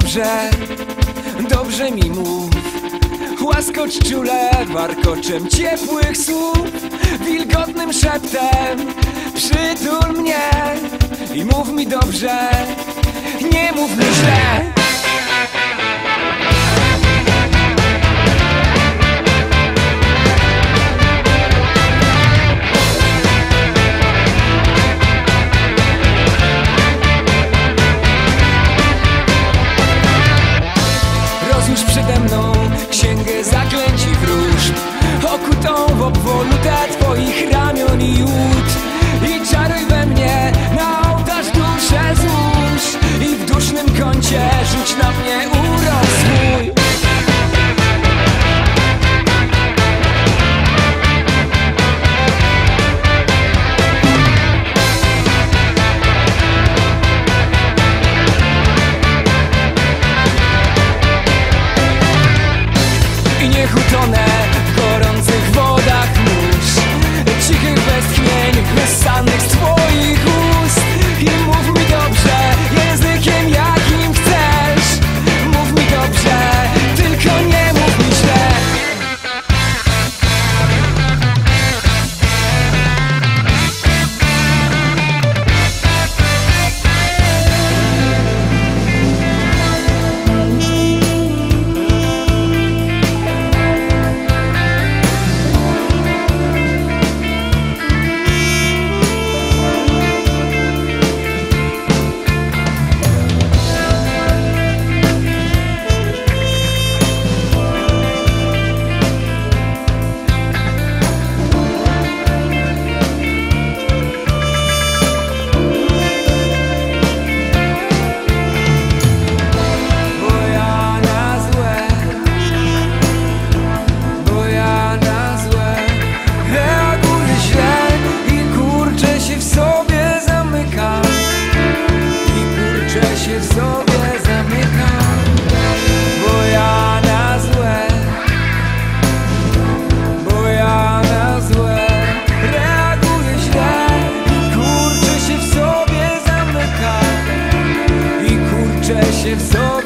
dobrze, dobrze mi mów. Łaskocz czule warkoczem ciepłych słów Wilgotnym szeptem przytul mnie I mów mi dobrze, nie mów mi źle hope for włóczę się w sobie